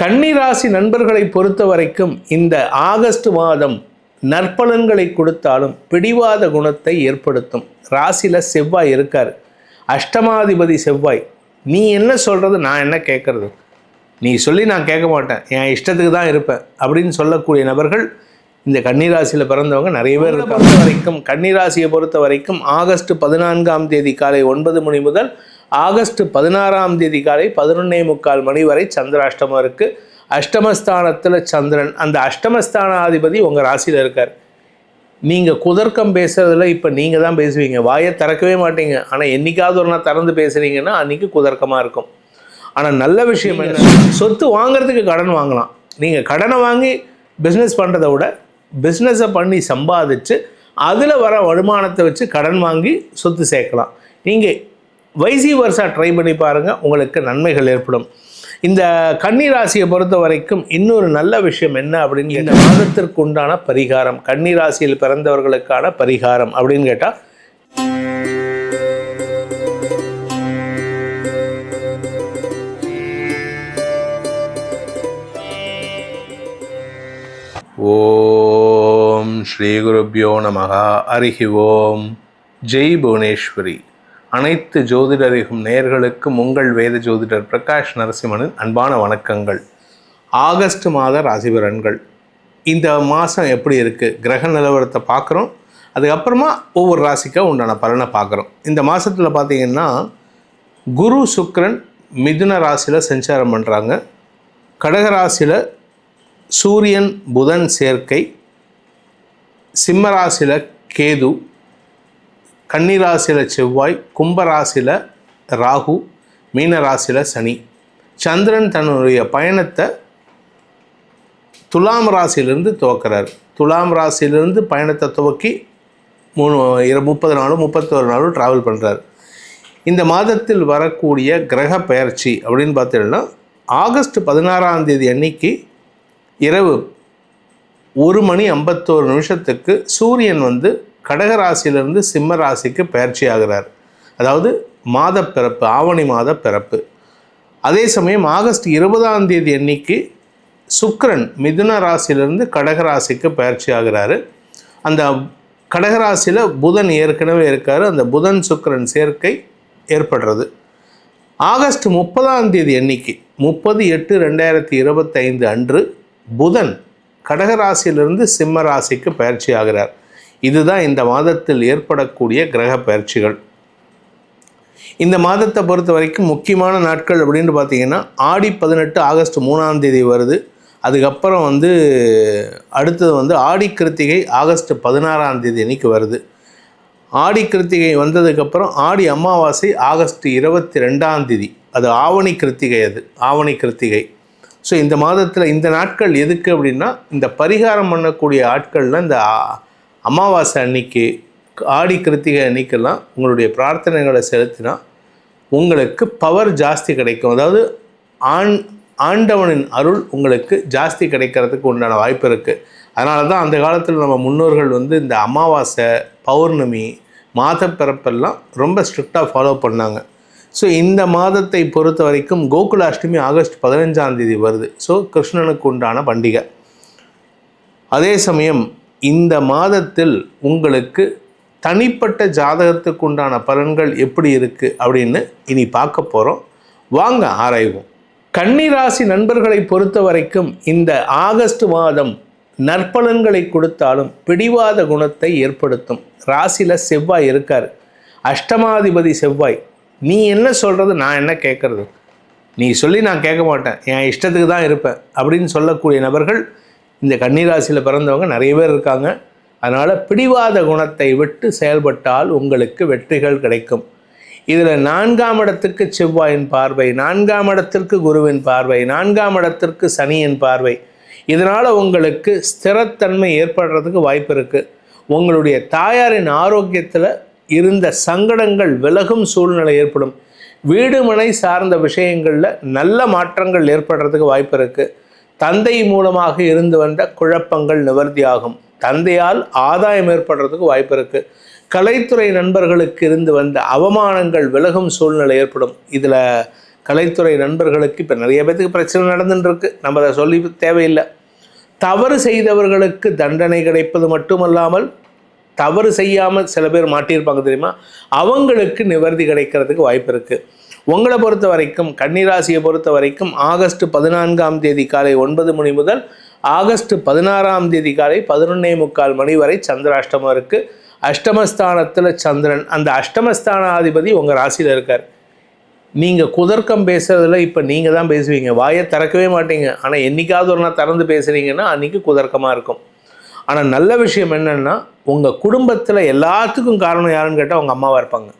கன்னிராசி நண்பர்களை பொறுத்த வரைக்கும் இந்த ஆகஸ்ட் மாதம் நற்பலன்களை கொடுத்தாலும் பிடிவாத குணத்தை ஏற்படுத்தும். ராசியில் செவ்வாய் இருக்கார். அஷ்டமாதிபதி செவ்வாய். நீ என்ன சொல்கிறது நான் என்ன கேட்குறது? நீ சொல்லி நான் கேட்க மாட்டேன். என் இஷ்டத்துக்கு தான் இருப்பேன் அப்படின்னு சொல்லக்கூடிய நபர்கள் இந்த கன்னிராசியில் பிறந்தவங்க நிறைய பேர் பொறுத்த வரைக்கும் கன்னிராசியை பொறுத்த வரைக்கும் ஆகஸ்ட் பதினான்காம் தேதி காலை ஒன்பது மணி முதல் ஆகஸ்ட் பதினாறாம் தேதி காலை பதினொன்னே முக்கால் மணி வரை சந்திராஷ்டமம் இருக்குது அஷ்டமஸ்தானத்தில் சந்திரன். அந்த அஷ்டமஸ்தானாதிபதி உங்கள் ராசியில் இருக்கார். நீங்கள் குதர்க்கம் பேசுறதுல இப்போ நீங்கள் தான் பேசுவீங்க. வாயை திறக்கவே மாட்டீங்க. ஆனால் என்னைக்காவது ஒரு நாள் திறந்து பேசுகிறீங்கன்னா அன்றைக்கி குதர்க்கமாக இருக்கும். ஆனால் நல்ல விஷயம் என்ன? சொத்து வாங்குறதுக்கு கடன் வாங்கலாம். நீங்கள் கடனை வாங்கி பிஸ்னஸ் பண்ணுறத விட பிஸ்னஸை பண்ணி சம்பாதிச்சு அதில் வர வருமானத்தை வச்சு கடன் வாங்கி சொத்து சேர்க்கலாம். நீங்கள் வைசி வருஷா ட்ரை பண்ணி பாருங்கள் உங்களுக்கு நன்மைகள் ஏற்படும். இந்த கன்னி ராசியை பொறுத்த வரைக்கும் இன்னொரு நல்ல விஷயம் என்ன அப்படின்னு இந்த மாதத்திற்கு உண்டான பரிகாரம் கன்னி ராசியில் பிறந்தவர்களுக்கான பரிகாரம் அப்படின்னு கேட்டால் ஓம் ஸ்ரீ குருப்பியோ நமகா அருகி ஓம். ஜெய் புவனேஸ்வரி. அனைத்து ஜோதிடரிகும் நேர்களுக்கும் உங்கள் வேத ஜோதிடர் பிரகாஷ் நரசிம்மனின் அன்பான வணக்கங்கள். ஆகஸ்ட் மாத ராசிபலன்கள். இந்த மாதம் எப்படி இருக்குது கிரக நிலவரத்தை பார்க்குறோம். அதுக்கப்புறமா ஒவ்வொரு ராசிக்கும் உண்டான பலனை பார்க்குறோம். இந்த மாதத்தில் பார்த்தீங்கன்னா குரு சுக்ரன் மிதுன ராசியில் சஞ்சாரம் பண்ணுறாங்க கடக ராசியில் சூரியன் புதன் சேர்க்கை. சிம்மராசியில் கேது. கன்னிராசியில் செவ்வாய் கும்பராசியில் ராகு மீனராசியில் சனி. சந்திரன் தன்னுடைய பயணத்தை துலாம் ராசியிலிருந்து துவக்கிறார். துலாம் ராசியிலிருந்து பயணத்தை துவக்கி மூணு இரு முப்பது நாளும் முப்பத்தோரு நாளும் ட்ராவல் பண்ணுறார் இந்த மாதத்தில் வரக்கூடிய கிரக பயிற்சி அப்படின்னு பார்த்தீங்கன்னா ஆகஸ்ட் பதினாறாம் தேதி அன்னைக்கு இரவு ஒரு மணி ஐம்பத்தோரு நிமிஷத்துக்கு சூரியன் வந்து கடக ராசியிலிருந்து சிம்ம ராசிக்கு பயிற்சி ஆகிறார். அதாவது மாத பிறப்பு ஆவணி மாத பிறப்பு அதே சமயம் ஆகஸ்ட் இருபதாம் தேதி அன்னைக்கு சுக்ரன் மிதுன ராசியிலிருந்து கடகராசிக்கு பயிற்சி ஆகிறாரு. அந்த கடகராசியில் புதன் ஏற்கனவே இருக்கார். அந்த புதன் சுக்கரன் சேர்க்கை ஏற்படுறது. ஆகஸ்ட் முப்பதாம் தேதி அன்னைக்கு முப்பது எட்டு ரெண்டாயிரத்தி இருபத்தைந்து அன்று புதன் கடகராசியிலிருந்து சிம்ம ராசிக்கு பயிற்சி ஆகிறார். இதுதான் இந்த மாதத்தில் ஏற்படக்கூடிய கிரக பயிற்சிகள். இந்த மாதத்தை பொறுத்த வரைக்கும் முக்கியமான நாட்கள் அப்படின்னு பார்த்தீங்கன்னா ஆடி பதினெட்டு ஆகஸ்ட் மூணாம் தேதி வருது. அதுக்கப்புறம் வந்து அடுத்தது வந்து ஆடி கிருத்திகை ஆகஸ்ட் பதினாறாம் தேதி அன்னைக்கு வருது. ஆடி கிருத்திகை வந்ததுக்கப்புறம் ஆடி அமாவாசை ஆகஸ்ட் இருபத்தி ரெண்டாம் தேதி. அது ஆவணி கிருத்திகை அது ஆவணி கிருத்திகை. ஸோ இந்த மாதத்தில் இந்த நாட்கள் எதுக்கு அப்படின்னா இந்த பரிகாரம் பண்ணக்கூடிய ஆட்களில் இந்த அமாவாசை அன்னைக்கு ஆடி கிருத்திகை அன்னைக்கெல்லாம் உங்களுடைய பிரார்த்தனைகளை செலுத்தினா உங்களுக்கு பவர் ஜாஸ்தி கிடைக்கும். அதாவது ஆண் ஆண்டவனின் அருள் உங்களுக்கு ஜாஸ்தி கிடைக்கிறதுக்கு உண்டான வாய்ப்பு இருக்குது அதனால தான் அந்த காலத்தில் நம்ம முன்னோர்கள் வந்து இந்த அமாவாசை பௌர்ணமி மாத பிறப்பெல்லாம் ரொம்ப ஸ்ட்ரிக்டாக ஃபாலோ பண்ணாங்க. ஸோ இந்த மாதத்தை பொறுத்த வரைக்கும் கோகுலாஷ்டமி ஆகஸ்ட் பதினஞ்சாம் தேதி வருது. ஸோ கிருஷ்ணனுக்கு உண்டான பண்டிகை. அதே சமயம் இந்த மாதத்தில் உங்களுக்கு தனிப்பட்ட ஜாதகத்துக்கு உண்டான பலன்கள் எப்படி இருக்குது அப்படின்னு இனி பார்க்க போகிறோம் வாங்க ஆராய்வோம். கன்னிராசி நண்பர்களை பொறுத்த வரைக்கும் இந்த ஆகஸ்ட் மாதம் நற்பலன்களை கொடுத்தாலும் பிடிவாத குணத்தை ஏற்படுத்தும். ராசியில் செவ்வாய் இருக்கார். அஷ்டமாதிபதி செவ்வாய் நீ என்ன சொல்கிறது நான் என்ன கேட்குறது நீ சொல்லி நான் கேட்க மாட்டேன். என் இஷ்டத்துக்கு தான் இருப்பேன் அப்படின்னு சொல்லக்கூடிய நபர்கள் இந்த கன்னிராசியில் பிறந்தவங்க நிறைய பேர் இருக்காங்க. அதனால் பிடிவாத குணத்தை விட்டு செயல்பட்டால் உங்களுக்கு வெற்றிகள் கிடைக்கும். இதில் நான்காம் இடத்துக்கு செவ்வாயின் பார்வை நான்காம் இடத்திற்கு குருவின் பார்வை நான்காம் இடத்திற்கு சனியின் பார்வை. இதனால் உங்களுக்கு ஸ்திரத்தன்மை ஏற்படுறதுக்கு வாய்ப்பு இருக்குது உங்களுடைய தாயாரின் ஆரோக்கியத்தில் இருந்த சங்கடங்கள் விலகும் சூழ்நிலை ஏற்படும். வீடுமனை சார்ந்த விஷயங்களில் நல்ல மாற்றங்கள் ஏற்படுறதுக்கு வாய்ப்பு இருக்குது தந்தை மூலமாக இருந்து வந்த குழப்பங்கள் நிவர்த்தியாகும். தந்தையால் ஆதாயம் ஏற்படுறதுக்கு வாய்ப்பு இருக்குது கலைத்துறை நண்பர்களுக்கு இருந்து வந்த அவமானங்கள் விலகும் சூழ்நிலை ஏற்படும். இதில் கலைத்துறை நண்பர்களுக்கு இப்போ நிறைய பேத்துக்கு பிரச்சனை நடந்துட்டு இருக்கு நம்ம அதை சொல்லி தேவையில்லை. தவறு செய்தவர்களுக்கு தண்டனை கிடைப்பது மட்டுமல்லாமல் தவறு செய்யாமல் சில பேர் மாட்டியிருப்பாங்க தெரியுமா? அவங்களுக்கு நிவர்த்தி கிடைக்கிறதுக்கு வாய்ப்பு இருக்குது உங்களை பொறுத்த வரைக்கும் கன்னிராசியை பொறுத்த வரைக்கும் ஆகஸ்ட் பதினான்காம் தேதி காலை ஒன்பது மணி முதல் ஆகஸ்ட் பதினாறாம் தேதி காலை பதினொன்னே முக்கால் மணி வரை சந்திராஷ்டமம் இருக்குது அஷ்டமஸ்தானத்தில் சந்திரன். அந்த அஷ்டமஸ்தானாதிபதி உங்கள் ராசியில் இருக்கார். நீங்கள் குதர்க்கம் பேசுகிறதுல இப்போ நீங்கள் தான் பேசுவீங்க. வாயை திறக்கவே மாட்டீங்க. ஆனால் என்னைக்காவது ஒரு நாள் திறந்து பேசுகிறீங்கன்னா அன்றைக்கி குதர்க்கமாக இருக்கும். ஆனால் நல்ல விஷயம் என்னென்னா உங்கள் குடும்பத்தில் எல்லாத்துக்கும் காரணம் யாருன்னு கேட்டால் உங்கள் அம்மாவாக இருப்பாங்க.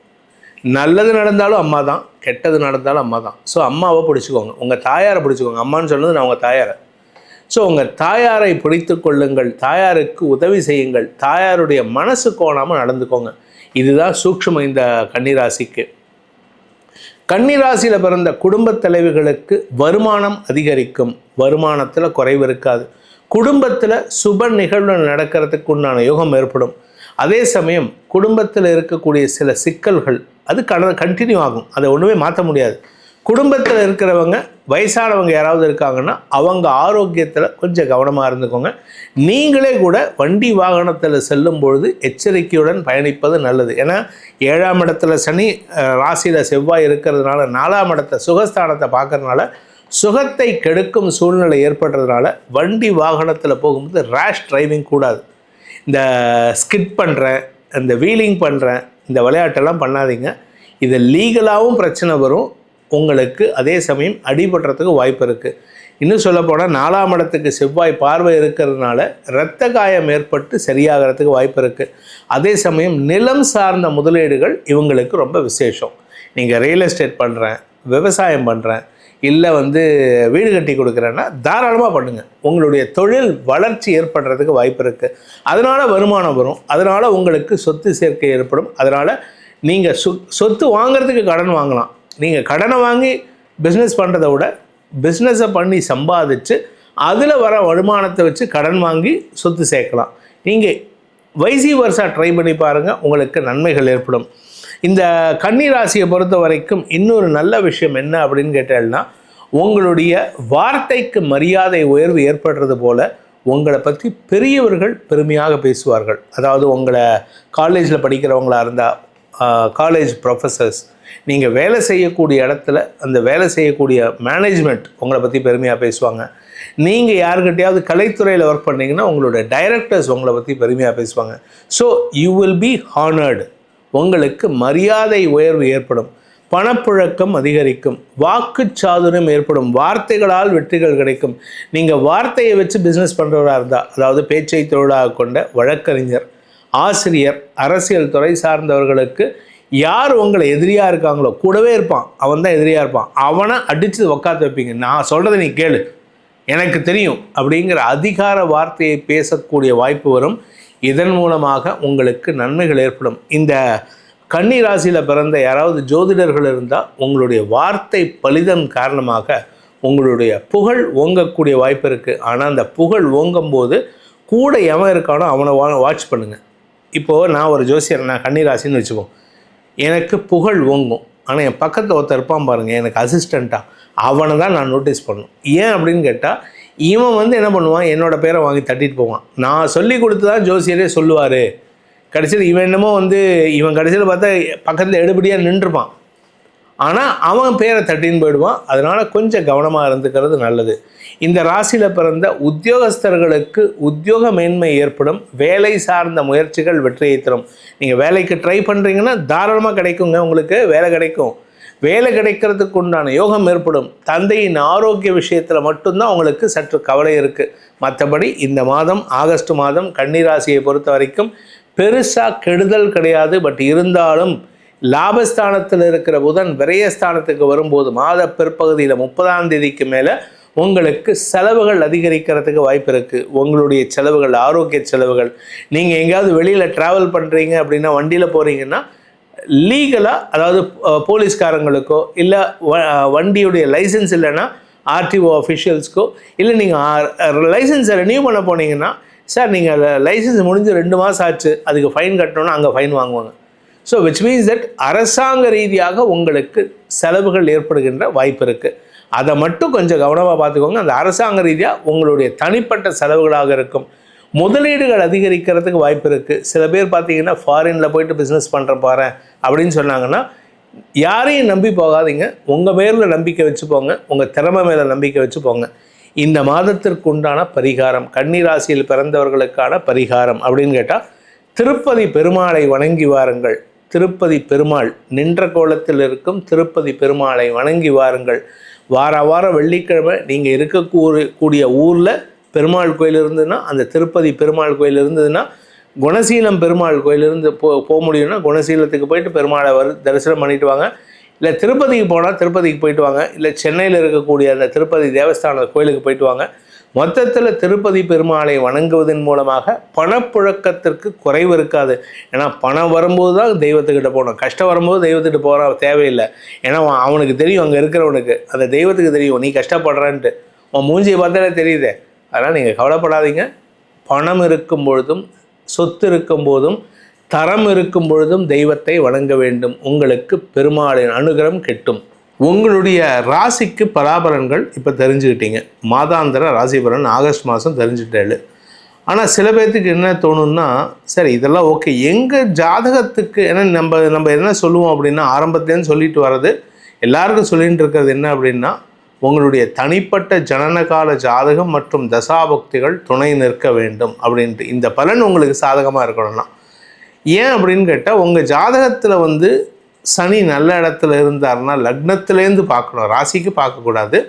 நல்லது நடந்தாலும் அம்மா தான் கெட்டது நடந்தாலும் அம்மா தான். ஸோ அம்மாவை பிடிச்சிக்கோங்க. உங்கள் தாயாரை பிடிச்சிக்கோங்க. அம்மான்னு சொன்னது நான் உங்கள் தாயாரை. ஸோ உங்கள் தாயாரை பிடித்து கொள்ளுங்கள். தாயாருக்கு உதவி செய்யுங்கள். தாயாருடைய மனசு கோணாமல் நடந்துக்கோங்க. இதுதான் சூக்ஷ்மம் இந்த கன்னிராசிக்கு. கன்னிராசியில் பிறந்த குடும்பத் தலைவிகளுக்கு வருமானம் அதிகரிக்கும். வருமானத்தில் குறைவு இருக்காது. குடும்பத்தில் சுப நிகழ்வு நடக்கிறதுக்கு உண்டான யோகம் ஏற்படும். அதே சமயம் குடும்பத்தில் இருக்கக்கூடிய சில சிக்கல்கள் அது கட கண்டினியூ ஆகும். அதை ஒன்றுமே மாற்ற முடியாது. குடும்பத்தில் இருக்கிறவங்க வயசானவங்க யாராவது இருக்காங்கன்னா அவங்க ஆரோக்கியத்தில் கொஞ்சம் கவனமாக இருந்துக்கோங்க. நீங்களே கூட வண்டி வாகனத்தில் செல்லும் பொழுது எச்சரிக்கையுடன் பயணிப்பது நல்லது. ஏன்னா ஏழாம் இடத்துல சனி ராசியில் செவ்வாய் இருக்கிறதுனால நாலாம் இடத்த சுகஸ்தானத்தை பார்க்கறதுனால சுகத்தை கெடுக்கும் சூழ்நிலை ஏற்படுறதுனால வண்டி வாகனத்தில் போகும்போது ரேஷ் டிரைவிங் கூடாது. இந்த ஸ்கிட் பண்ணுறேன் இந்த வீலிங் பண்ணுறேன் இந்த விளையாட்டெல்லாம் பண்ணாதீங்க. இது லீகலாகவும் பிரச்சனை வரும். உங்களுக்கு அதே சமயம் அடிபடுறதுக்கு வாய்ப்பு இருக்குது இன்னும் சொல்லப்போனால் நாலாம் இடத்துக்கு செவ்வாய் பார்வை இருக்கிறதுனால இரத்த காயம் ஏற்பட்டு சரியாகிறதுக்கு வாய்ப்பு இருக்குது அதே சமயம் நிலம் சார்ந்த முதலீடுகள் இவங்களுக்கு ரொம்ப விசேஷம். நீங்கள் ரியல் எஸ்டேட் பண்ணுறேன் விவசாயம் பண்ணுறேன் இல்லை வந்து வீடு கட்டி கொடுக்குறேன்னா தாராளமாக பண்ணுங்கள் உங்களுடைய தொழில் வளர்ச்சி ஏற்படுறதுக்கு வாய்ப்பு இருக்குது அதனால் வருமானம் வரும். அதனால் உங்களுக்கு சொத்து சேர்க்கை ஏற்படும். அதனால் நீங்கள் சொ சொத்து வாங்குறதுக்கு கடன் வாங்கலாம். நீங்கள் கடனை வாங்கி பிஸ்னஸ் பண்ணுறத விட பிஸ்னஸை பண்ணி சம்பாதிச்சு அதில் வர வருமானத்தை வச்சு கடன் வாங்கி சொத்து சேர்க்கலாம். நீங்கள் வைசி வருஷா ட்ரை பண்ணி பாருங்கள் உங்களுக்கு நன்மைகள் ஏற்படும். இந்த கன்னி ராசியை பொறுத்த வரைக்கும் இன்னொரு நல்ல விஷயம் என்ன அப்படின்னு கேட்டேன்னா உங்களுடைய வார்த்தைக்கு மரியாதை உயர்வு ஏற்படுறது போல் உங்களை பற்றி பெரியவர்கள் பெருமையாக பேசுவார்கள். அதாவது உங்களை காலேஜில் படிக்கிறவங்களாக இருந்தால் காலேஜ் ப்ரொஃபஸர்ஸ் நீங்கள் வேலை செய்யக்கூடிய இடத்துல அந்த வேலை செய்யக்கூடிய மேனேஜ்மெண்ட் உங்களை பற்றி பெருமையாக பேசுவாங்க. நீங்கள் யாருக்கிட்டையாவது கலைத்துறையில் ஒர்க் பண்ணீங்கன்னா உங்களோட டைரக்டர்ஸ் உங்களை பற்றி பெருமையாக பேசுவாங்க. So you will be honoured உங்களுக்கு மரியாதை உயர்வு ஏற்படும். பணப்புழக்கம் அதிகரிக்கும். வாக்கு சாதுரியம் ஏற்படும். வார்த்தைகளால் வெற்றிகள் கிடைக்கும். நீங்கள் வார்த்தையை வச்சு பிஸ்னஸ் பண்ணுறவராக இருந்தால் அதாவது பேச்சை தொழிலாக கொண்ட வழக்கறிஞர் ஆசிரியர் அரசியல் துறை சார்ந்தவர்களுக்கு யார் உங்களை எதிரியாக இருக்காங்களோ கூடவே இருப்பான். அவன் தான் எதிரியாக இருப்பான். அவனை அடித்து உக்காத்து வைப்பீங்க. நான் சொல்கிறத நீ கேளு. எனக்கு தெரியும். அப்படிங்கிற அதிகார வார்த்தையை பேசக்கூடிய வாய்ப்பு வரும். இதன் மூலமாக உங்களுக்கு நன்மைகள் ஏற்படும். இந்த கன்னி ராசியில் பிறந்த யாராவது ஜோதிடர்கள் இருந்தால் உங்களுடைய வார்த்தை பலிதன் காரணமாக உங்களுடைய புகழ் ஓங்கக்கூடிய வாய்ப்பு இருக்குது ஆனால் அந்த புகழ் ஓங்கும் போது கூட எவன் இருக்கானோ அவனை வா வாட்ச் பண்ணுங்கள் இப்போது நான் ஒரு ஜோசியர் நான் கன்னி ராசின்னு வச்சுப்போம் எனக்கு புகழ் ஓங்கும். ஆனால் என் பக்கத்தில் ஒருத்தர் இருப்பான் பாருங்கள் எனக்கு அசிஸ்டண்ட்டாக அவனை தான் நான் நோட்டீஸ் பண்ணணும். ஏன் அப்படின்னு கேட்டால் இவன் வந்து என்ன பண்ணுவான்? என்னோட பேரை வாங்கி தட்டிட்டு போவான். நான் சொல்லி கொடுத்து தான் ஜோசியரே சொல்லுவார். கடைசியில் இவன் என்னமோ வந்து இவன் கடைசியில் பார்த்தா பக்கத்தில் எடுபடியாக நின்றுப்பான். ஆனால் அவன் பேரை தட்டின்னு போயிடுவான். அதனால் கொஞ்சம் கவனமாக இருந்துக்கிறது நல்லது. இந்த ராசியில் பிறந்த உத்தியோகஸ்தர்களுக்கு உத்தியோக மேன்மை ஏற்படும். வேலை சார்ந்த முயற்சிகள் வெற்றியை தரும். நீங்கள் வேலைக்கு ட்ரை பண்ணுறீங்கன்னா தாராளமாக கிடைக்குங்க. உங்களுக்கு வேலை கிடைக்கும். வேலை கிடைக்கிறதுக்கு உண்டான யோகம் ஏற்படும். தந்தையின் ஆரோக்கிய விஷயத்தில் மட்டும்தான் உங்களுக்கு சற்று கவலை இருக்குது மற்றபடி இந்த மாதம் ஆகஸ்ட் மாதம் கன்னிராசியை பொறுத்த வரைக்கும் பெருசாக கெடுதல் கிடையாது. பட் இருந்தாலும் லாபஸ்தானத்தில் இருக்கிற புதன் விரயஸ்தானத்துக்கு வரும்போது மாத பிற்பகுதியில் முப்பதாம் தேதிக்கு மேலே உங்களுக்கு செலவுகள் அதிகரிக்கிறதுக்கு வாய்ப்பு இருக்குது உங்களுடைய செலவுகள் ஆரோக்கிய செலவுகள். நீங்கள் எங்கேயாவது வெளியில் ட்ராவல் பண்ணுறீங்க அப்படின்னா வண்டியில் போகிறீங்கன்னா லீகலாக அதாவது போலீஸ்காரங்களுக்கோ இல்லை வண்டியுடைய லைசன்ஸ் இல்லைன்னா ஆர்டிஓ அஃபிஷியல்ஸ்க்கோ இல்லை நீங்கள் லைசன்ஸை ரெனியூ பண்ண போனீங்கன்னா சார் நீங்கள் லைசன்ஸ் முடிஞ்சு ரெண்டு மாதம் ஆச்சு அதுக்கு ஃபைன் கட்டணும்னா அங்கே ஃபைன் வாங்குவாங்க. ஸோ விச் மீன்ஸ் தட் அரசாங்க ரீதியாக உங்களுக்கு செலவுகள் ஏற்படுகின்ற வாய்ப்பு இருக்குது அதை மட்டும் கொஞ்சம் கவனமாக பார்த்துக்கோங்க. அந்த அரசாங்க ரீதியாக உங்களுடைய தனிப்பட்ட செலவுகளாக இருக்கும். முதலீடுகள் அதிகரிக்கிறதுக்கு வாய்ப்பு இருக்குது சில பேர் பார்த்தீங்கன்னா ஃபாரினில் போயிட்டு பிஸ்னஸ் பண்ணுற போகிறேன் அப்படின்னு சொன்னாங்கன்னா யாரையும் நம்பி போகாதீங்க. உங்கள் பேரில் நம்பிக்கை வச்சு போங்க உங்கள் திறமை மேலே நம்பிக்கை வச்சு போங்க இந்த மாதத்திற்கு உண்டான பரிகாரம் கன்னிராசியில் பிறந்தவர்களுக்கான பரிகாரம் அப்படின்னு கேட்டால் திருப்பதி பெருமாளை வணங்கி வாருங்கள். திருப்பதி பெருமாள் நின்ற கோலத்தில் இருக்கும் திருப்பதி பெருமாளை வணங்கி வாருங்கள். வார வாரம் வெள்ளிக்கிழமை நீங்கள் இருக்கக்கூடிய கூடிய ஊரில் பெருமாள் கோயில் இருந்ததுன்னா அந்த திருப்பதி பெருமாள் கோயில் இருந்ததுன்னா குணசீலம் பெருமாள் கோயிலிருந்து போ போக முடியும்னா குணசீலத்துக்கு போயிட்டு பெருமாளை வரு தரிசனம் பண்ணிட்டு வாங்க. இல்லை திருப்பதிக்கு போனால் திருப்பதிக்கு போயிட்டு வாங்க. இல்லை சென்னையில் இருக்கக்கூடிய அந்த திருப்பதி தேவஸ்தான கோயிலுக்கு போயிட்டு வாங்க. மொத்தத்தில் திருப்பதி பெருமாளை வணங்குவதன் மூலமாக பணப்புழக்கத்திற்கு குறைவு இருக்காது. ஏன்னா பணம் வரும்போது தான் தெய்வத்துக்கிட்ட போகணும். கஷ்டம் வரும்போது தெய்வத்துக்கிட்ட போகிற தேவையில்லை. ஏன்னா அவனுக்கு தெரியும் அங்கே இருக்கிறவனுக்கு. அந்த தெய்வத்துக்கு தெரியும் நீ கஷ்டப்படுறன்ட்டு. உன் மூஞ்சியை பார்த்தாலே தெரியுதே. அதனால் நீங்கள் கவலைப்படாதீங்க. பணம் இருக்கும் பொழுதும் சொத்து இருக்கும் போதும் தரம் இருக்கும் பொழுதும் தெய்வத்தை வணங்க வேண்டும். உங்களுக்கு பெருமாளின் அனுகிரம் கெட்டும். உங்களுடைய ராசிக்கு பலாபலன்கள் இப்போ தெரிஞ்சுக்கிட்டீங்க. மாதாந்திர ராசி பலன் ஆகஸ்ட் மாதம் தெரிஞ்சுட்டேள் ஆனால் சில பேர்த்துக்கு என்ன தோணுன்னா சரி இதெல்லாம் ஓகே. எங்கள் ஜாதகத்துக்கு ஏன்னா நம்ம நம்ம என்ன சொல்லுவோம் அப்படின்னா ஆரம்பத்துலேருந்து சொல்லிட்டு வர்றது எல்லாருக்கும் சொல்லிகிட்டு இருக்கிறது என்ன அப்படின்னா உங்களுடைய தனிப்பட்ட ஜனனகால ஜாதகம் மற்றும் தசாபக்திகள் துணை நிற்க வேண்டும் அப்படின்ட்டு. இந்த பலன் உங்களுக்கு சாதகமாக இருக்கணும்னா. ஏன் அப்படின்னு கேட்டால் உங்கள் ஜாதகத்தில் வந்து சனி நல்ல இடத்துல இருந்தார்னா லக்னத்துலேருந்து பார்க்கணும். ராசிக்கு பார்க்கக்கூடாது.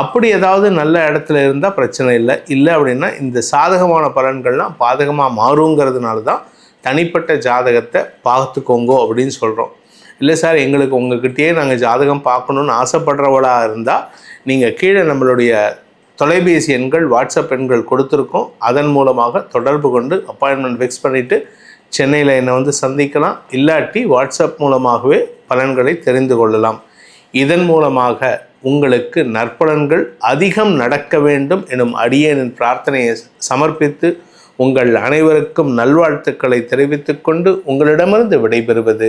அப்படி ஏதாவது நல்ல இடத்துல இருந்தால் பிரச்சனை இல்லை. இல்லை அப்படின்னா இந்த சாதகமான பலன்கள்லாம் பாதகமாக மாறுங்கிறதுனால தான் தனிப்பட்ட ஜாதகத்தை பார்த்துக்கோங்கோ அப்படின்னு சொல்கிறோம் இல்லை சார் எங்களுக்கு உங்ககிட்டயே நாங்கள் ஜாதகம் பார்க்கணுன்னு ஆசைப்படுறவளாக இருந்தால் நீங்கள் கீழே நம்மளுடைய தொலைபேசி எண்கள் வாட்ஸ்அப் எண்கள் கொடுத்துருக்கோம். அதன் மூலமாக தொடர்பு கொண்டு அப்பாயின்மெண்ட் ஃபிக்ஸ் பண்ணிவிட்டு சென்னையில் என்னை வந்து சந்திக்கலாம். இல்லாட்டி வாட்ஸ்அப் மூலமாகவே பலன்களை தெரிந்து கொள்ளலாம். இதன் மூலமாக உங்களுக்கு நற்பலன்கள் அதிகம் நடக்க வேண்டும் எனும் அடியேனின் பிரார்த்தனையை சமர்ப்பித்து உங்கள் அனைவருக்கும் நல்வாழ்த்துக்களை தெரிவித்துக்கொண்டு உங்களிடமிருந்து விடைபெறுவது